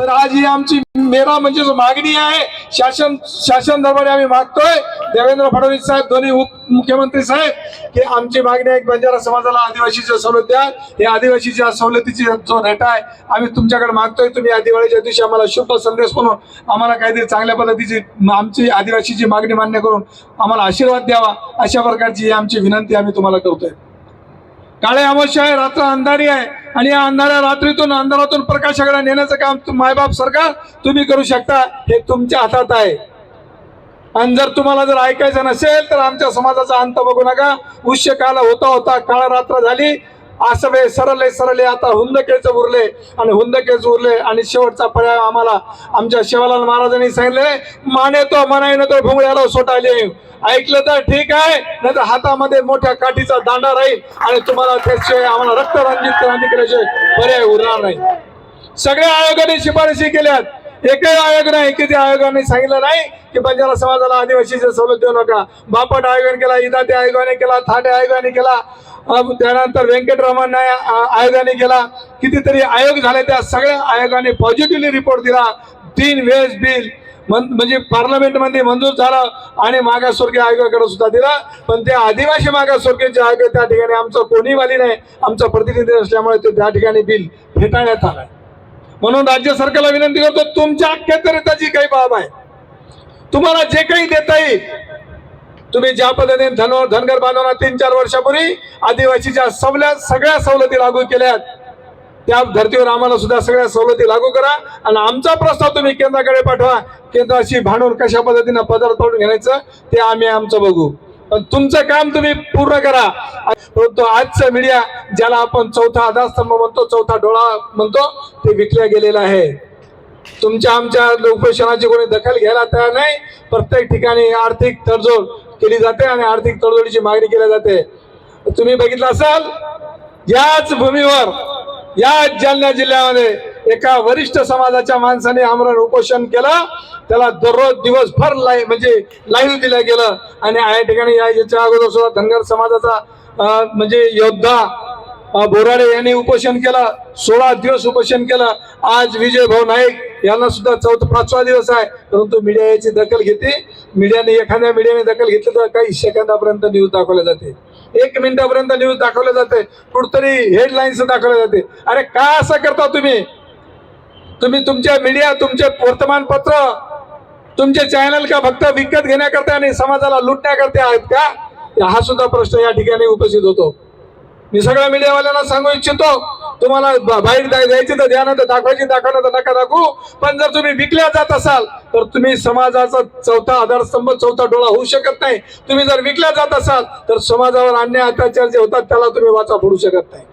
तर आज ही आमची मेरा म्हणजे जो मागणी आहे. शासन शासन दरबारी आम्ही मागतोय. देवेंद्र फडणवीस साहेब दोन्ही उपमुख्यमंत्री साहेब की आमची मागणी आहे. बंजारा समाजाला आदिवासीच्या सवलत द्या. हे आदिवासीच्या सवलतीची जो रेटा आहे आम्ही तुमच्याकडे मागतोय. तुम्ही या दिवाळीच्या दिवशी आम्हाला शुभ संदेश म्हणून आम्हाला काहीतरी चांगल्या पद्धतीची आमची आदिवासीची मागणी मान्य करून आम्हाला आशीर्वाद द्यावा. अशा प्रकारची ही आमची विनंती आम्ही तुम्हाला करतोय. काळे अमावस्या आहे रात्र अंधारी आहे. आणि या अंधाऱ्या रात्रीतून अंधारातून प्रकाशाकडे नेण्याचं काम मायबाप सरकार तुम्ही करू शकता हे तुमच्या हातात आहे. आणि जर तुम्हाला जर ऐकायचं नसेल तर आमच्या समाजाचा अंत बघू नका. उच्च काळ होता होता काळ रात्र झाली. आसवे सरले सरले आता हुंदकेच उरले आणि हुंदकेच उरले. आणि शेवटचा पर्याय आम्हाला आमच्या शिवालाल महाराजांनी सांगितले माने तो मनाई न तो भुंगळ्याला सोटायले ऐकलं तर ठीक आहे नाही तर हातामध्ये मोठ्या काठीचा दांडा राहील आणि तुम्हाला त्याशिवाय आम्हाला रक्त रंजित क्रांती पर्याय उरणार नाही. सगळ्या आयोगाने शिफारशी केल्यात. एकही आयोग नाही की त्या आयोगाने सांगितलं नाही की बंजारा समाजाला आदिवासीचे सवलत देऊ नका. बापट आयोगाने केला इदाते आयोगाने केला थाटे आयोगाने केला. त्यानंतर व्यंकटरमण आयोगाने केला. कितीतरी आयोग झाले. त्या सगळ्या आयोगाने पॉझिटिव्हली रिपोर्ट दिला. तीन वेळेस बिल. मन- म्हणजे पार्लमेंटमध्ये मंजूर झालं आणि मागासवर्गीय आयोगाकडे सुद्धा दिला. पण ते आदिवासी मागासवर्गीयचे आयोग त्या ठिकाणी आमचं कोणी वाली नाही. आमचं प्रतिनिधी असल्यामुळे ते त्या ठिकाणी बिल फेटाळण्यात आलं म्हणून राज्य सरकारला विनंती करतो तुमच्या अख्यातरिताची काही बाब आहे. तुम्हाला जे काही देता येईल तुम्ही ज्या पद्धतीने धन धनगर बांधवांना तीन चार वर्षापूर्वी आदिवासीच्या सवल्या सगळ्या सवलती लागू केल्यात त्या धर्तीवर आम्हाला सुद्धा सगळ्या सवलती लागू करा आणि आमचा प्रस्ताव तुम्ही केंद्राकडे पाठवा. केंद्राशी भांडून कशा पद्धतीनं पदार्थ पाडून घ्यायचं ते आम्ही आमचं बघू. पण तुमचं काम तुम्ही पूर्ण करा. परंतु आजचं मीडिया ज्याला आपण चौथा आधारस्तंभ म्हणतो चौथा डोळा म्हणतो ते विकल्या गेलेला आहे. तुमच्या आमच्या उपोषणाची कोणी दखल घ्यायला तयार नाही. प्रत्येक ठिकाणी आर्थिक तडजोड केली जाते आणि आर्थिक तडजोडीची मागणी केली जाते. तुम्ही बघितलं असाल याच भूमीवर याच जालना जिल्ह्यामध्ये एका वरिष्ठ समाजाच्या माणसाने आमरण उपोषण केलं. त्याला दररोज दिवसभर लाई म्हणजे लाईव्ह दिलं गेलं. आणि या ठिकाणी या याच्या अगोदर सुद्धा धनगर समाजाचा म्हणजे योद्धा बोराडे यांनी उपोषण केलं. सोळा दिवस उपोषण केलं. आज विजय भाऊ नाईक यांना सुद्धा चौथ पाचवा दिवस आहे. परंतु मीडिया याची दखल घेते मीडियाने एखाद्या मीडियाने दखल घेतली तर काही सेकंदापर्यंत न्यूज दाखवल्या जाते. एक मिनिटापर्यंत न्यूज दाखवल्या जाते. कुठतरी हेडलाईन्स दाखवल्या जाते. अरे का असं करता तुम्ही? तुम्ही तुमच्या मीडिया तुमचे वर्तमानपत्र तुमचे चॅनल का फक्त विकत घेण्याकरता आणि समाजाला लुटण्याकरता आहेत का? हा सुद्धा प्रश्न या ठिकाणी उपस्थित होतो. मी सगळ्या मीडियावाल्यांना सांगू इच्छितो तुम्हाला बाईक बाहेर जाय- तर ध्यान तर दाखवायची दाखवणं तर नका दाखवू. पण जर तुम्ही विकल्या जात असाल तर तुम्ही समाजाचा चौथा आधारस्तंभ चौथा डोळा होऊ शकत नाही. तुम्ही जर विकल्या जात असाल तर समाजावर अन्याय अत्याचार जे होतात त्याला तुम्ही वाचा फोडू शकत नाही.